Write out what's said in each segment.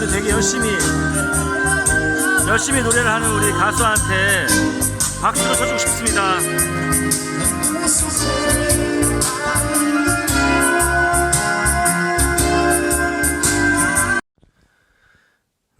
근데도 되게 열심히 열심히 노래를 하는 우리 가수한테 박수를 쳐주고 싶습니다.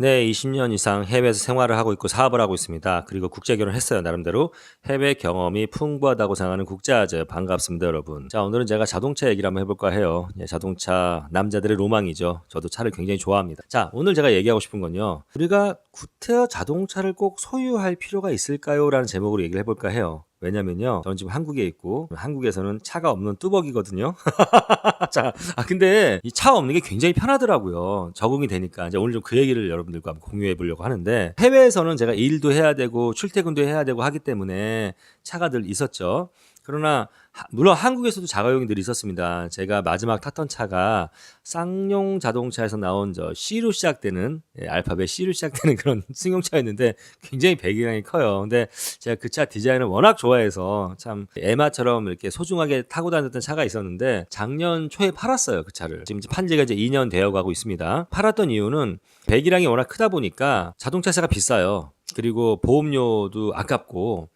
네, 20년 이상 해외에서 생활을 하고 있고 사업을 하고 있습니다. 그리고 국제 결혼을 했어요, 나름대로. 해외 경험이 풍부하다고 생각하는 국제아재 반갑습니다, 여러분. 자, 오늘은 제가 자동차 얘기를 한번 해볼까 해요. 예, 자동차 남자들의 로망이죠. 저도 차를 굉장히 좋아합니다. 자, 오늘 제가 얘기하고 싶은 건요. 우리가 구태여 자동차를 꼭 소유할 필요가 있을까요? 라는 제목으로 얘기를 해볼까 해요. 왜냐면요. 저는 지금 한국에 있고 한국에서는 차가 없는 뚜벅이거든요. 자, 아 근데 이 차 없는 게 굉장히 편하더라고요. 적응이 되니까 이제 오늘 좀 그 얘기를 여러분들과 공유해 보려고 하는데 해외에서는 제가 일도 해야 되고 출퇴근도 해야 되고 하기 때문에 차가 늘 있었죠. 그러나 하- 물론 한국에서도 자가용이 늘 있었습니다. 제가 마지막 탔던 차가 쌍용 자동차에서 나온 저 C로 시작되는 예, 알파벳 C로 시작되는 그런 승용차였는데 굉장히 배기량이 커요. 근데 제가 그 차 디자인을 워낙 좋아해서 참 에마처럼 이렇게 소중하게 타고 다녔던 차가 있었는데 작년 초에 팔았어요 그 차를. 지금 판 지가 이제 2년 되어 가고 있습니다. 팔았던 이유는 배기량이 워낙 크다 보니까 자동차세가 비싸요. 그리고 보험료도 아깝고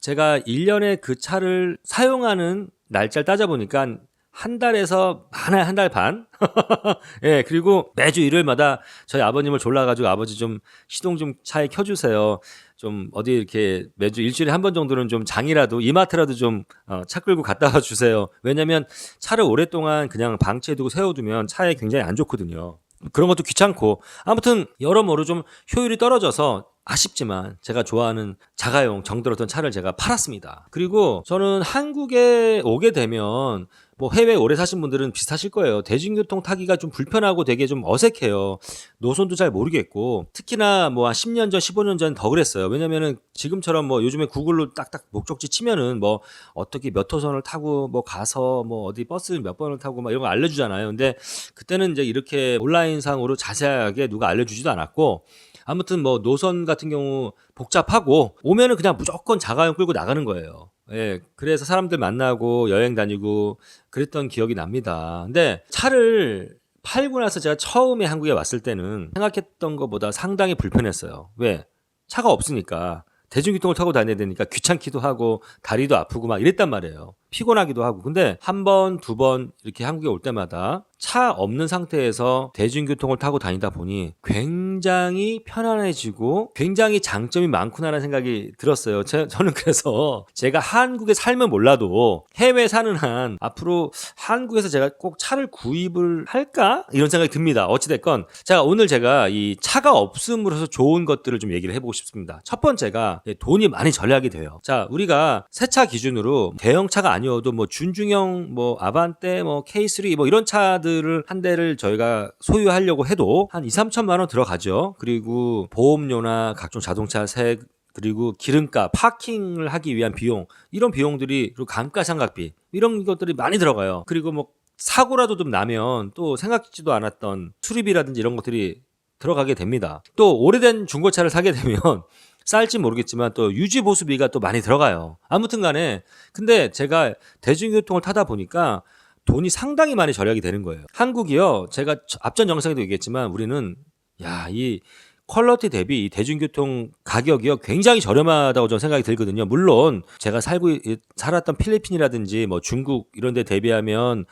제가 1년에 그 차를 사용하는 날짜를 따져보니까 한 달에서 많아야 한 달 반? 예, 그리고 매주 일요일마다 저희 아버님을 졸라가지고 아버지 좀 시동 좀 차에 켜주세요. 좀 어디 이렇게 매주 일주일에 한 번 정도는 좀 장이라도 이마트라도 좀 어, 차 끌고 갔다 와 주세요. 왜냐면 차를 오랫동안 그냥 방치해 두고 세워두면 차에 굉장히 안 좋거든요. 그런 것도 귀찮고 아무튼 여러모로 좀 효율이 떨어져서 아쉽지만 제가 좋아하는 자가용 정들었던 차를 제가 팔았습니다. 그리고 저는 한국에 오게 되면 뭐 해외 오래 사신 분들은 비슷하실 거예요. 대중교통 타기가 좀 불편하고 되게 좀 어색해요. 노선도 잘 모르겠고 특히나 뭐 한 10년 전, 15년 전 더 그랬어요. 왜냐면은 지금처럼 뭐 요즘에 구글로 딱딱 목적지 치면은 뭐 어떻게 몇 호선을 타고 뭐 가서 뭐 어디 버스 몇 번을 타고 막 이런 거 알려주잖아요. 근데 그때는 이제 이렇게 온라인상으로 자세하게 누가 알려주지도 않았고 아무튼 뭐 노선 같은 경우 복잡하고 오면은 그냥 무조건 자가용 끌고 나가는 거예요. 예, 그래서 사람들 만나고 여행 다니고 그랬던 기억이 납니다. 근데 차를 팔고 나서 제가 처음에 한국에 왔을 때는 생각했던 것보다 상당히 불편했어요. 왜? 차가 없으니까. 대중교통을 타고 다녀야 되니까 귀찮기도 하고 다리도 아프고 막 이랬단 말이에요. 피곤하기도 하고. 근데 한 번, 두 번 이렇게 한국에 올 때마다 차 없는 상태에서 대중교통을 타고 다니다 보니 굉장히 편안해지고 굉장히 장점이 많구나라는 생각이 들었어요. 제- 저는 그래서 제가 한국에 살면 몰라도 해외 사는 한 앞으로 한국에서 제가 꼭 차를 구입을 할까? 이런 생각이 듭니다. 어찌됐건. 자, 오늘 제가 이 차가 없음으로써 좋은 것들을 좀 얘기를 해보고 싶습니다. 첫 번째가 돈이 많이 절약이 돼요. 자, 우리가 새 차 기준으로 대형차가 어도 뭐 준중형 뭐 아반떼 뭐 K3 뭐 이런 차들을 한 대를 저희가 소유하려고 해도 한 2, 3천만 원 들어가죠. 그리고 보험료나 각종 자동차 세 그리고 기름값, 파킹을 하기 위한 비용 이런 비용들이 그리고 감가상각비 이런 것들이 많이 들어가요. 그리고 뭐 사고라도 좀 나면 또 생각지도 않았던 수리비라든지 이런 것들이 들어가게 됩니다. 또 오래된 중고차를 사게 되면 쌀지 모르겠지만 또 유지 보수비가 또 많이 들어가요. 아무튼 간에 근데 제가 대중교통을 타다 보니까 돈이 상당히 많이 절약이 되는 거예요. 한국이요. 제가 앞전 영상에도 얘기했지만 우리는 야, 이 퀄러티 대비 이 대중교통 가격이요 굉장히 저렴하다고 저는 생각이 들거든요. 물론 제가 살고 있- 살았던 필리핀이라든지 뭐 중국 이런 데 대비하면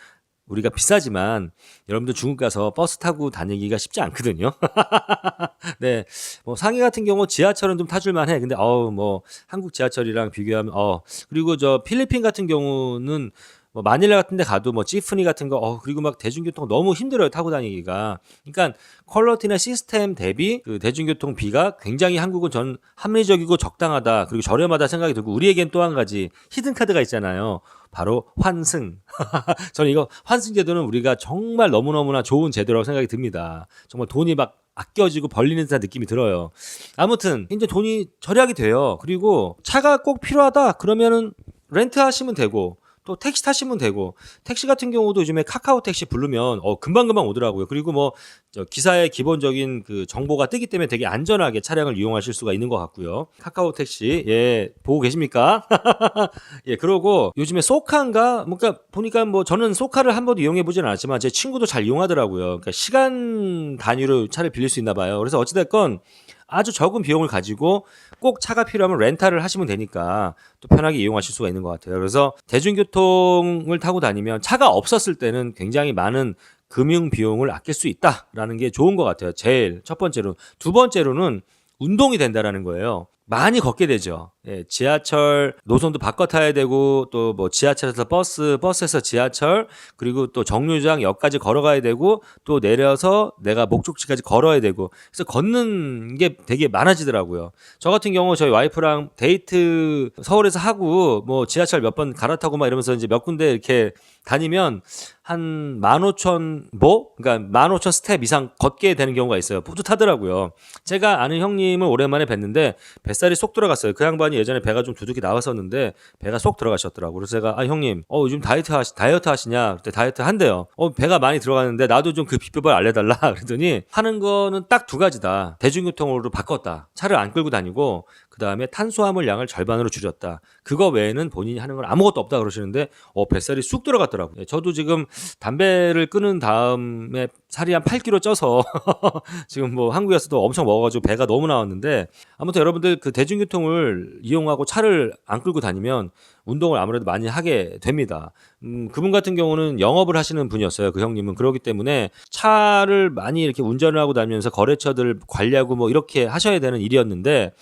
우리가 비싸지만 여러분들 중국 가서 버스 타고 다니기가 쉽지 않거든요. 네. 뭐 상해 같은 경우 지하철은 좀 타줄만 해. 근데 어우 뭐 한국 지하철이랑 비교하면 어 그리고 저 필리핀 같은 경우는 뭐 마닐라 같은 데 가도 뭐 찌푸니 같은 거 어 그리고 막 대중교통 너무 힘들어요 타고 다니기가 그러니까 퀄러티나 시스템 대비 그 대중교통 비가 굉장히 한국은 전 합리적이고 적당하다 그리고 저렴하다 생각이 들고 우리에겐 또 한 가지 히든 카드가 있잖아요 바로 환승. 저는 이거 환승 제도는 우리가 정말 너무너무나 좋은 제도라고 생각이 듭니다. 정말 돈이 막 아껴지고 벌리는 듯한 느낌이 들어요. 아무튼 이제 돈이 절약이 돼요. 그리고 차가 꼭 필요하다 그러면은 렌트 하시면 되고 또 택시 타시면 되고 택시 같은 경우도 요즘에 카카오 택시 부르면 어 금방금방 오더라고요. 그리고 뭐저 기사의 기본적인 그 정보가 뜨기 때문에 되게 안전하게 차량을 이용하실 수가 있는 것 같고요. 카카오 택시 예 보고 계십니까? 예 그러고 요즘에 소카인가 뭔가 보니까 뭐 저는 소카를 한 번도 이용해 보진 않았지만 제 친구도 잘 이용하더라고요. 그러니까 시간 단위로 차를 빌릴 수 있나 봐요. 그래서 어찌됐건 아주 적은 비용을 가지고 꼭 차가 필요하면 렌탈을 하시면 되니까 또 편하게 이용하실 수가 있는 것 같아요. 그래서 대중교통을 타고 다니면 차가 없었을 때는 굉장히 많은 금융 비용을 아낄 수 있다라는 게 좋은 것 같아요. 제일 첫 번째로 두 번째로는 운동이 된다라는 거예요. 많이 걷게 되죠. 예, 지하철 노선도 바꿔 타야 되고 또 뭐 지하철에서 버스, 버스에서 지하철 그리고 또 정류장 역까지 걸어가야 되고 또 내려서 내가 목적지까지 걸어야 되고 그래서 걷는 게 되게 많아지더라고요. 저 같은 경우 저희 와이프랑 데이트 서울에서 하고 뭐 지하철 몇 번 갈아타고 막 이러면서 이제 몇 군데 이렇게 다니면 한 15,000보? 그러니까 15,000 스텝 이상 걷게 되는 경우가 있어요. 뿌듯하더라고요. 제가 아는 형님을 오랜만에 뵀는데 뱃살이 쏙 들어갔어요. 그 양반이 예전에 배가 좀 두둑이 나왔었는데 배가 쏙 들어가셨더라고요. 그래서 제가 아 형님, 어 요즘 다이어트 하시 다이어트 하시냐? 그때 다이어트 한대요. 어 배가 많이 들어가는데 나도 좀 그 비법을 알려 달라. 그랬더니 하는 거는 딱 두 가지다. 대중교통으로 바꿨다. 차를 안 끌고 다니고 그 다음에 탄수화물 양을 절반으로 줄였다. 그거 외에는 본인이 하는 건 아무것도 없다 그러시는데 어 뱃살이 쑥 들어갔더라고요. 예, 저도 지금 담배를 끊은 다음에 살이 한 8kg 쪄서 지금 뭐 한국에서도 엄청 먹어가지고 배가 너무 나왔는데 아무튼 여러분들 그 대중교통을 이용하고 차를 안 끌고 다니면 운동을 아무래도 많이 하게 됩니다. 음, 그분 같은 경우는 영업을 하시는 분이었어요. 그 형님은 그렇기 때문에 차를 많이 이렇게 운전을 하고 다니면서 거래처들 관리하고 뭐 이렇게 하셔야 되는 일이었는데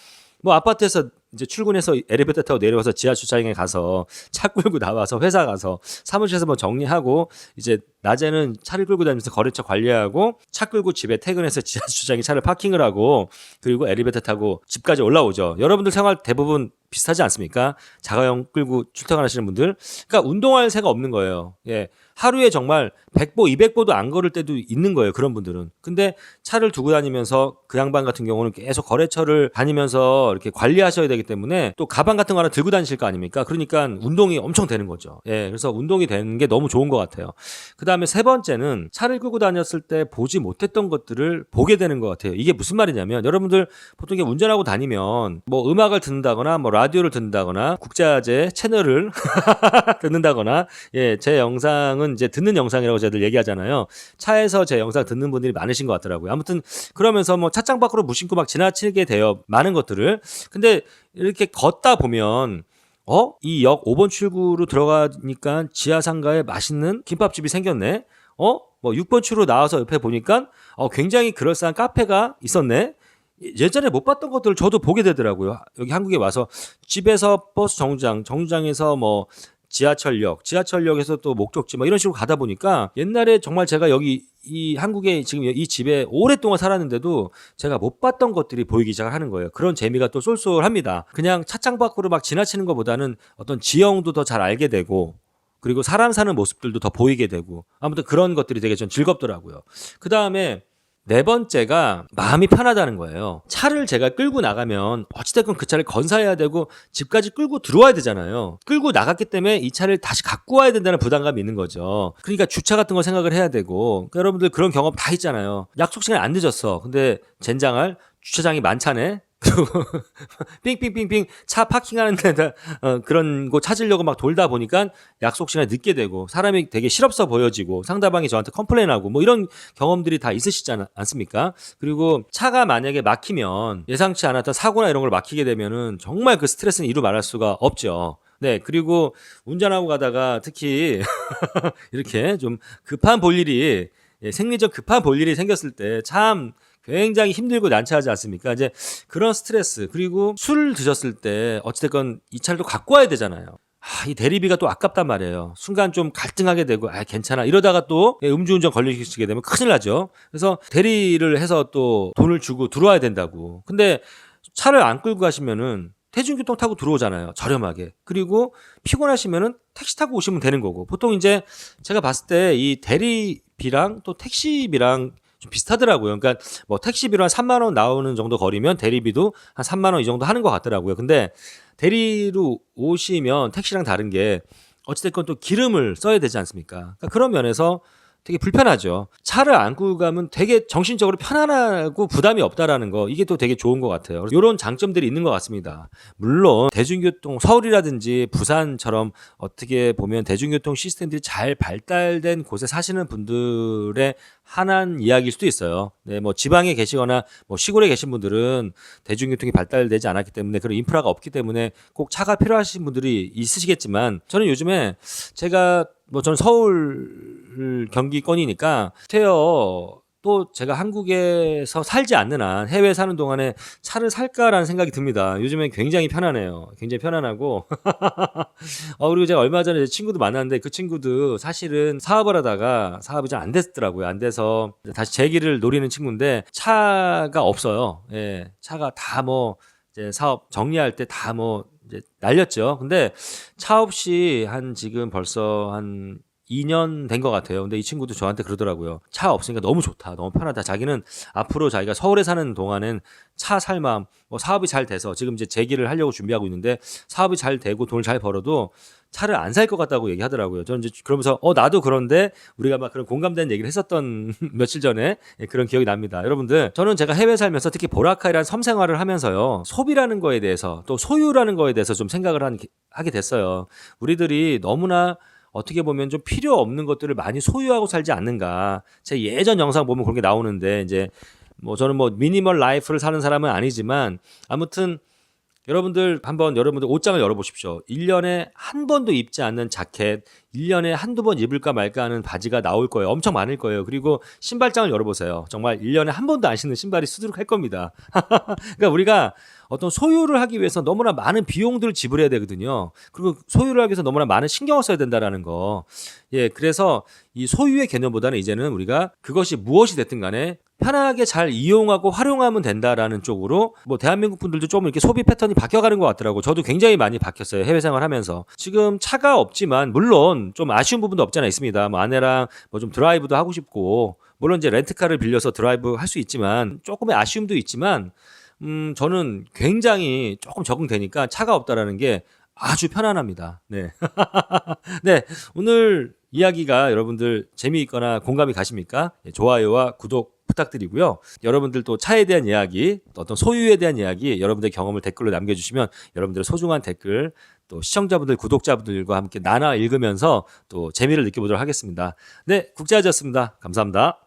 뭐 아파트에서 이제 출근해서 엘리베이터 타고 내려와서 지하 주차장에 가서 차 끌고 나와서 회사 가서 사무실에서 뭐 정리하고 이제 낮에는 차를 끌고 다니면서 거래처 관리하고 차 끌고 집에 퇴근해서 지하 주차장에 차를 파킹을 하고 그리고 엘리베이터 타고 집까지 올라오죠. 여러분들 생활 대부분 비슷하지 않습니까? 자가용 끌고 출퇴근하시는 분들. 그러니까 운동할 새가 없는 거예요. 예. 하루에 정말 100보, 200보도 안 걸을 때도 있는 거예요. 그런 분들은. 근데 차를 두고 다니면서 그 양반 같은 경우는 계속 거래처를 다니면서 이렇게 관리하셔야 되기 때문에 또 가방 같은 거 하나 들고 다니실 거 아닙니까? 그러니까 운동이 엄청 되는 거죠. 예. 그래서 운동이 되는 게 너무 좋은 것 같아요. 그 다음에 세 번째는 차를 끌고 다녔을 때 보지 못했던 것들을 보게 되는 것 같아요. 이게 무슨 말이냐면 여러분들 보통 운전하고 다니면 뭐 음악을 듣는다거나 뭐 라디오를 듣는다거나 국제화제 채널을 듣는다거나 예, 제 영상은 이제 듣는 영상이라고 저희들 얘기하잖아요. 차에서 제 영상 듣는 분들이 많으신 것 같더라고요. 아무튼 그러면서 뭐 차창 밖으로 무심코 막 지나치게 돼요. 많은 것들을. 근데 이렇게 걷다 보면 어? 이 역 5번 출구로 들어가니까 지하 상가에 맛있는 김밥집이 생겼네. 어? 뭐 6번 출구로 나와서 옆에 보니까 어, 굉장히 그럴싸한 카페가 있었네. 예전에 못 봤던 것들을 저도 보게 되더라고요. 여기 한국에 와서 집에서 버스 정류장, 정류장에서 뭐 지하철역, 지하철역에서 또 목적지 뭐 이런 식으로 가다 보니까 옛날에 정말 제가 여기 이 한국에 지금 이 집에 오랫동안 살았는데도 제가 못 봤던 것들이 보이기 시작하는 거예요. 그런 재미가 또 쏠쏠합니다. 그냥 차창 밖으로 막 지나치는 것보다는 어떤 지형도 더 잘 알게 되고 그리고 사람 사는 모습들도 더 보이게 되고 아무튼 그런 것들이 되게 좀 즐겁더라고요. 그 다음에 네 번째가 마음이 편하다는 거예요. 차를 제가 끌고 나가면 어찌됐건 그 차를 건사해야 되고 집까지 끌고 들어와야 되잖아요. 끌고 나갔기 때문에 이 차를 다시 갖고 와야 된다는 부담감이 있는 거죠. 그러니까 주차 같은 거 생각을 해야 되고 그러니까 여러분들 그런 경험 다 있잖아요. 약속 시간 안 늦었어. 근데 젠장할 주차장이 많잖아. 삥삥삥삥 차 파킹하는 데다 어, 그런 곳 찾으려고 막 돌다 보니까 약속 시간에 늦게 되고 사람이 되게 실없어 보여지고 상대방이 저한테 컴플레인하고 뭐 이런 경험들이 다 있으시지 않, 않습니까? 그리고 차가 만약에 막히면 예상치 않았던 사고나 이런 걸 막히게 되면은 정말 그 스트레스는 이루 말할 수가 없죠. 네, 그리고 운전하고 가다가 특히 이렇게 좀 급한 볼 일이 예, 생리적 급한 볼 일이 생겼을 때 참 굉장히 힘들고 난처하지 않습니까? 이제 그런 스트레스 그리고 술 드셨을 때 어찌됐건 이 차를 또 갖고 와야 되잖아요. 아, 이 대리비가 또 아깝단 말이에요. 순간 좀 갈등하게 되고, 아, 괜찮아. 이러다가 또 예, 음주운전 걸리시게 되면 큰일 나죠. 그래서 대리를 해서 또 돈을 주고 들어와야 된다고. 근데 차를 안 끌고 가시면은 대중교통 타고 들어오잖아요. 저렴하게. 그리고 피곤하시면은 택시 타고 오시면 되는 거고. 보통 이제 제가 봤을 때 이 대리비랑 또 택시비랑 좀 비슷하더라고요. 그러니까 뭐 택시비로 한 3만 원 나오는 정도 거리면 대리비도 한 3만 원 이 정도 하는 것 같더라고요. 근데 대리로 오시면 택시랑 다른 게 어찌됐건 또 기름을 써야 되지 않습니까? 그러니까 그런 면에서 되게 불편하죠. 차를 안고 가면 되게 정신적으로 편안하고 부담이 없다라는 거 이게 또 되게 좋은 것 같아요. 이런 장점들이 있는 것 같습니다. 물론 대중교통 서울이라든지 부산처럼 어떻게 보면 대중교통 시스템들이 잘 발달된 곳에 사시는 분들의 한한 이야기일 수도 있어요. 네, 뭐 지방에 계시거나 뭐 시골에 계신 분들은 대중교통이 발달되지 않았기 때문에 그런 인프라가 없기 때문에 꼭 차가 필요하신 분들이 있으시겠지만 저는 요즘에 제가 뭐 저는 서울 경기권이니까 태어 또 제가 한국에서 살지 않는 한 해외에 사는 동안에 차를 살까라는 생각이 듭니다. 요즘엔 굉장히 편하네요. 굉장히 편안하고 어 그리고 제가 얼마 전에 제 친구도 만났는데 그 친구도 사실은 사업을 하다가 사업이 잘안 됐더라고요. 안 돼서 다시 재기를 노리는 친구인데 차가 없어요. 예. 차가 다뭐 이제 사업 정리할 때 다 뭐 이제 날렸죠. 근데 차 없이 한 지금 벌써 한 2년 된 것 같아요. 근데 이 친구도 저한테 그러더라고요. 차 없으니까 너무 좋다. 너무 편하다. 자기는 앞으로 자기가 서울에 사는 동안은 차 살 마음, 뭐 사업이 잘 돼서 지금 이제 재기를 하려고 준비하고 있는데 사업이 잘 되고 돈을 잘 벌어도 차를 안 살 것 같다고 얘기하더라고요. 저는 이제 그러면서 어 나도 그런데 우리가 막 그런 공감되는 얘기를 했었던 며칠 전에 예, 그런 기억이 납니다. 여러분들 저는 제가 해외 살면서 특히 보라카이라는 섬 생활을 하면서요 소비라는 거에 대해서 또 소유라는 거에 대해서 좀 생각을 한, 하게 됐어요. 우리들이 너무나 어떻게 보면 좀 필요 없는 것들을 많이 소유하고 살지 않는가. 제 예전 영상 보면 그런 게 나오는데 이제 뭐 저는 뭐 미니멀 라이프를 사는 사람은 아니지만 아무튼 여러분들 한번 여러분들 옷장을 열어보십시오. 1년에 한 번도 입지 않는 자켓, 1년에 한두 번 입을까 말까 하는 바지가 나올 거예요. 엄청 많을 거예요. 그리고 신발장을 열어보세요. 정말 1년에 한 번도 안 신는 신발이 수두룩할 겁니다. 그러니까 우리가 어떤 소유를 하기 위해서 너무나 많은 비용들을 지불해야 되거든요. 그리고 소유를 하기 위해서 너무나 많은 신경을 써야 된다라는 거. 예, 그래서 이 소유의 개념보다는 이제는 우리가 그것이 무엇이 됐든 간에 편하게 잘 이용하고 활용하면 된다라는 쪽으로 뭐 대한민국 분들도 좀 이렇게 소비 패턴이 바뀌어가는 것 같더라고. 저도 굉장히 많이 바뀌었어요. 해외 생활하면서 지금 차가 없지만 물론 좀 아쉬운 부분도 없잖아 있습니다. 뭐 아내랑 뭐 좀 드라이브도 하고 싶고 물론 이제 렌트카를 빌려서 드라이브 할 수 있지만 조금의 아쉬움도 있지만 음 저는 굉장히 조금 적응되니까 차가 없다라는 게 아주 편안합니다. 네. 네. 오늘 이야기가 여러분들 재미있거나 공감이 가십니까? 네, 좋아요와 구독 부탁드리고요. 여러분들 또 차에 대한 이야기, 또 어떤 소유에 대한 이야기, 여러분들 경험을 댓글로 남겨주시면 여러분들의 소중한 댓글, 또 시청자분들, 구독자분들과 함께 나눠 읽으면서 또 재미를 느껴보도록 하겠습니다. 네, 국자였습니다. 감사합니다.